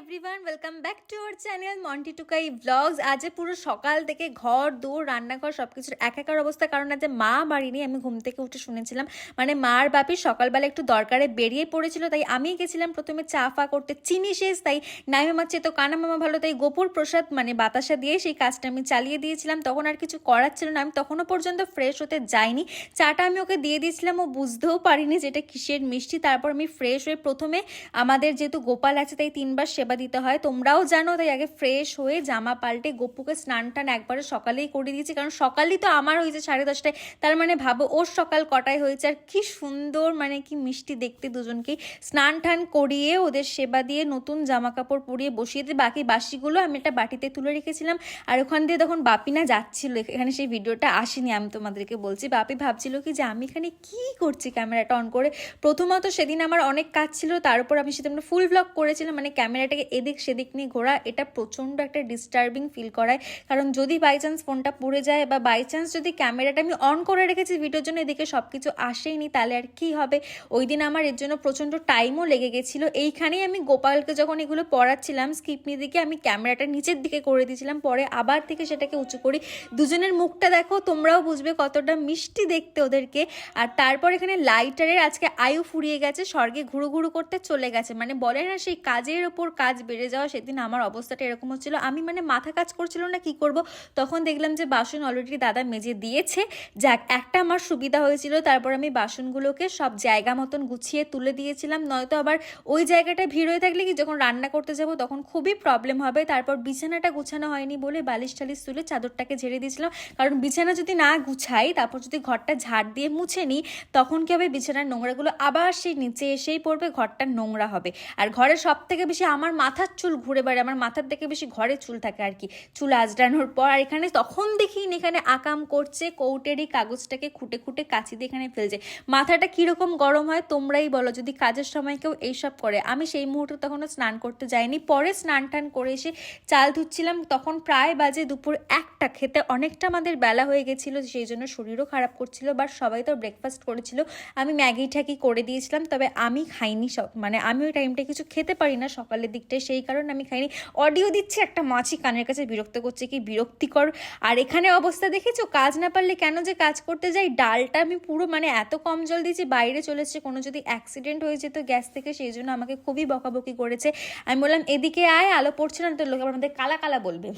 Everyone welcome back to our channel Monti Tukai vlogs আজ পুরো সকাল থেকে ঘর দৌড় রান্নাঘর সব কিছুর একাকার অবস্থা। কারণ আজ মা বাড়ি নেই, আমি ঘুম থেকে উঠে শুনেছিলাম। মানে মার বাপি সকালবেলা একটু দরকারে বেরিয়ে পড়েছিল, তাই আমি গেছিলাম প্রথমে চা ফা করতে। চিনি শেষ, তাই নাইমা মাচ্ছে তো কানা মামা ভালো, তাই গোপুর প্রসাদ মানে বাতাসা দিয়ে সেই কাজটা আমি চালিয়ে দিয়েছিলাম। তখন আর কিছু করার ছিল না, আমি তখনও পর্যন্ত ফ্রেশ হতে যাইনি। চাটা আমি ওকে দিয়ে দিয়েছিলাম, ও বুঝতেও পারিনি যেটা কিসের মিষ্টি। তারপর আমি ফ্রেশ হয়ে প্রথমে আমাদের যেহেতু গোপাল আছে, তাই তিনবার সেবা দিতে হয়। তোমরাও জানো তাই আগে ফ্রেশ হয়ে জামা পাল্টে গোপুকে স্নান টান একবারে সকালেই করে দিয়েছি। কারণ সকালেই তো আমার হয়েছে সাড়ে দশটায়। তার মানে ভাবো ওর সকাল কটায় হয়েছে আর কি সুন্দর মানে কি মিষ্টি দেখতে দুজনকেই। স্নান টান করিয়ে ওদের সেবা দিয়ে নতুন জামা কাপড় পরিয়ে বসিয়ে দিয়ে বাকি বাসিগুলো আমি একটা বাটিতে তুলে রেখেছিলাম। আর ওখান দিয়ে তখন বাপিনা যাচ্ছিল। এখানে সেই ভিডিওটা আসেনি, আমি তোমাদেরকে বলছি। বাপি ভাবছিল কি যে আমি এখানে কি করছি ক্যামেরাটা অন করে? প্রথমত সেদিন আমার অনেক কাজ ছিল। তার উপর আমি সেদিন ফুল ব্লগ করেছিলাম। মানে ক্যামেরাটাকে এদিক সেদিক নিয়ে ঘোরা, এটা প্রচণ্ড একটা ডিস্টার্বিং ফিল করায়। কারণ যদি বাই চান্স ফোনটা পড়ে যায় বা বাই চান্স যদি ক্যামেরাটা আমি অন করে রেখেছি ভিডিওর জন্য এদিকে সব কিছু আসেইনি তাহলে আর কি হবে? ওই দিন আমার এর জন্য প্রচণ্ড টাইমও লেগে গেছিল। এইখানেই আমি গোপালকে যখন এগুলো পড়াচ্ছিলাম স্কিপনি দিকে আমি ক্যামেরাটা নিচের দিকে করে দিয়েছিলাম, পরে আবার থেকে সেটাকে উঁচু করি। দুজনের মুখটা দেখো, তোমরাও বুঝবে কতটা মিষ্টি দেখতে ওদেরকে। আর তারপর এখানে লাইটারের আজকে আয়ু ফুরিয়ে গেছে, স্বর্গে ঘুরু ঘুরু করতে চলে গেছে। মানে বলে না, সেই কাজের ওপর কাজ বেড়ে যাওয়া, সেদিন আমার অবস্থাটা এরকম হচ্ছিল। আমি মানে মাথা কাজ করছিল না, কি করব? তখন দেখলাম যে বাসন অলরেডি দাদা মেজে দিয়েছে। যাক, একটা আমার সুবিধা হয়েছিল, তারপর আমি বাসনগুলোকে সব জায়গা মতন গুছিয়ে তুলে দিয়েছিলাম। নয়তো আবার ওই জায়গাটায় ভিড় হয়ে থাকলে কি, যখন রান্না করতে যাব, তখন খুবই প্রবলেম হবে। তারপর বিছানাটা গুছানো হয়নি বলে বালিশ টালিশ তুলে চাদরটাকে ঝেড়ে দিয়েছিলাম। কারণ বিছানা যদি না গুছাই, তারপর যদি ঘরটা ঝাড় দিয়ে মুছে নিই, তখন কি হবে? বিছানার নোংরাগুলো আবার সেই নিচে এসেই পড়বে ঘরটা নোংরা হবে। আর ঘরে সব থেকে বেশি আমার মাথার চুল ঘুরে বেড়ে আমার মাথার থেকে বেশি ঘরে চুল থাকে আর কি। চুল আজরানোর পর, আর এখানে তখন দেখি এখানে আকাম করছে, কৌটেরই কাগজটাকে খুঁটে খুঁটে কাচি দিয়ে এখানে ফেলছে। মাথাটা কীরকম গরম হয় তোমরাই বলো, যদি কাজের সময় কেউ এইসব করে। আমি সেই মুহূর্তে তখনও স্নান করতে যাইনি। পরে স্নান টান করে এসে চাল ধুচ্ছিলাম, তখন প্রায় বাজে দুপুর একটা। খেতে অনেকটা আমাদের বেলা হয়ে গেছিল, সেই জন্য শরীরও খারাপ করছিল বাট সবাই তো ব্রেকফাস্ট করেছিল। আমি ম্যাগি ঠ্যাগি করে দিয়েছিলাম, তবে আমি খাইনি সব মানে আমি ওই টাইমটা কিছু খেতে পারি না, সকালের দিকটায় সেই কারণে আমি খাইনি। অডিও দিচ্ছে একটা মাছি কানের কাছে বিরক্ত করছে কি বিরক্তিকর। আর এখানে অবস্থা দেখেছ? কাজ না পারলে কেন যে কাজ করতে যাই? ডালটা আমি পুরো মানে এত কম জল দিয়েছি, বাইরে চলে কোনো যদি অ্যাক্সিডেন্ট হয়ে যেত গ্যাস থেকে, সেই জন্য আমাকে খুবই বকাবকি করেছে। আমি বললাম, এদিকে আয়, আলো পড়ছে না তো লোকে আমাদের কালা কালা বলবে।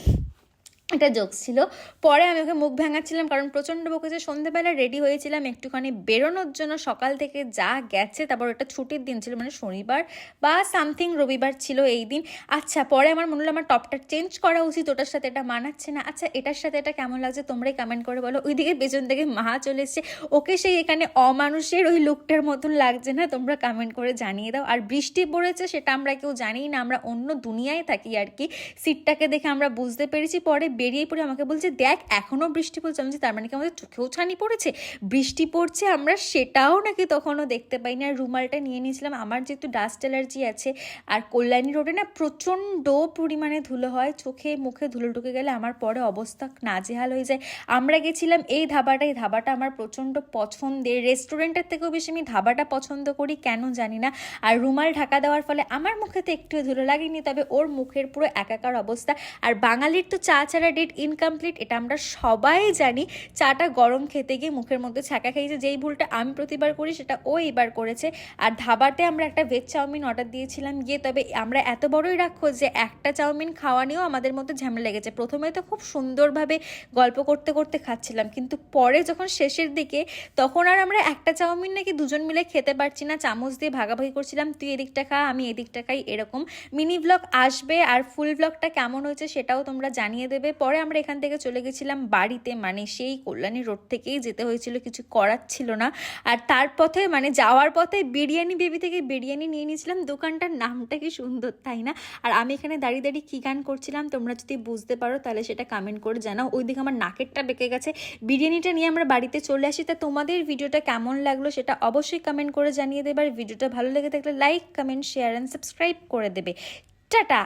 এটা জোকস ছিল। পরে আমি ওকে মুখ ভাঙাচ্ছিলাম কারণ প্রচণ্ড বকেছে সন্ধ্যেবেলা রেডি হয়েছিলাম, একটুখানি বেরোনোর জন্য সকাল থেকে যা গেছে, তারপর একটা ছুটির দিন ছিল মানে শনিবার বা সামথিং রবিবার ছিল এই দিন। আচ্ছা পরে আমার মনে হলো আমার টপটা চেঞ্জ করা উচিত, ওটার সাথে এটা মানাচ্ছে না। আচ্ছা এটার সাথে এটা কেমন লাগছে, তোমরাই কমেন্ট করে বলো। ওইদিকে পেছন থেকে মা চলে এসছে। ওকে সেই এখানে অমানুষের ওই লুকটার মতন লাগছে না, তোমরা কমেন্ট করে জানিয়ে দাও। আর বৃষ্টি পড়েছে, সেটা আমরা কেউ জানি না, আমরা অন্য দুনিয়ায় থাকি আর কি। সিটটাকে দেখে আমরা বুঝতে পেরেছি। পরে বেরিয়ে পড়ে আমাকে বলছে, দেখ, এখনও বৃষ্টি পড়ছে। আমি তার মানে কি আমাদের চোখেও ছানি পড়েছে? বৃষ্টি পড়ছে আমরা, সেটাও নাকি তখনও দেখতে পাইনি। আর রুমালটা নিয়ে নিয়েছিলাম। আমার যেহেতু ডাস্ট অ্যালার্জি আছে আর কল্যাণী রোডে না প্রচণ্ড পরিমাণে ধুলো হয়, চোখে মুখে ধুলো ঢুকে গেলে আমার পরে অবস্থা নাজেহাল হয়ে যায়। আমরা গেছিলাম এই ধাবাটা এই ধাবাটা আমার প্রচণ্ড পছন্দের। রেস্টুরেন্টের থেকেও বেশি আমি ধাবাটা পছন্দ করি, কেন জানি না। আর রুমাল ঢাকা দেওয়ার ফলে আমার মুখে তো একটু ধুলো লাগেনি, তবে ওর মুখের পুরো একাকার অবস্থা। আর বাঙালির তো চা ছাড়া ডেট ইনকমপ্লিট এটা আমরা সবাই জানি। চাটা গরম খেতে গিয়ে মুখের মধ্যে ছাকা খেয়েছে যেই ভুলটা আমি প্রতিবার করি, সেটা ও এবার করেছে। আর ধাবাতে আমরা একটা ভেজ চাউমিন অর্ডার দিয়েছিলাম গিয়ে, তবে আমরা এত বড়ই রাখো যে একটা চাউমিন খাওয়া নিয়েও আমাদের মধ্যে ঝামেলা লেগেছে। প্রথমে তো খুব সুন্দরভাবে গল্প করতে করতে খাচ্ছিলাম, কিন্তু পরে যখন শেষের দিকে, তখন আর আমরা একটা চাউমিন নাকি দুজন মিলে খেতে পারছি না, চামচ দিয়ে ভাগাভাগি করছিলাম, তুই এদিকটা খা, আমি এদিকটা খাই, এরকম। মিনি ব্লগ আসবে আর ফুল ব্লগটা কেমন হয়েছে সেটাও তোমরা জানিয়ে দেবে। পরে আমরা এখান থেকে চলে গেছিলাম বাড়িতে। মানে সেই কল্যাণী রোড থেকেই যেতে হয়েছিল, কিছু করার ছিল না। আর তার পথে মানে যাওয়ার পথে বিরিয়ানি বেবি থেকে বিরিয়ানি নিয়ে নিয়েছিলাম। দোকানটার নামটা কি সুন্দর, তাই না? আর আমি এখানে দাঁড়িয়ে দাঁড়িয়ে কী গান করছিলাম, তোমরা যদি বুঝতে পারো তাহলে সেটা কমেন্ট করে জানাও। ওইদিকে আমার নাকেরটা বেঁকে গেছে। বিরিয়ানিটা নিয়ে আমরা বাড়িতে চলে আসি। তা তোমাদের ভিডিওটা কেমন লাগল সেটা অবশ্যই কমেন্ট করে জানিয়ে দেবে। আর ভিডিওটা ভালো লেগে থাকলে like comment share and subscribe করে দেবে। টাটা!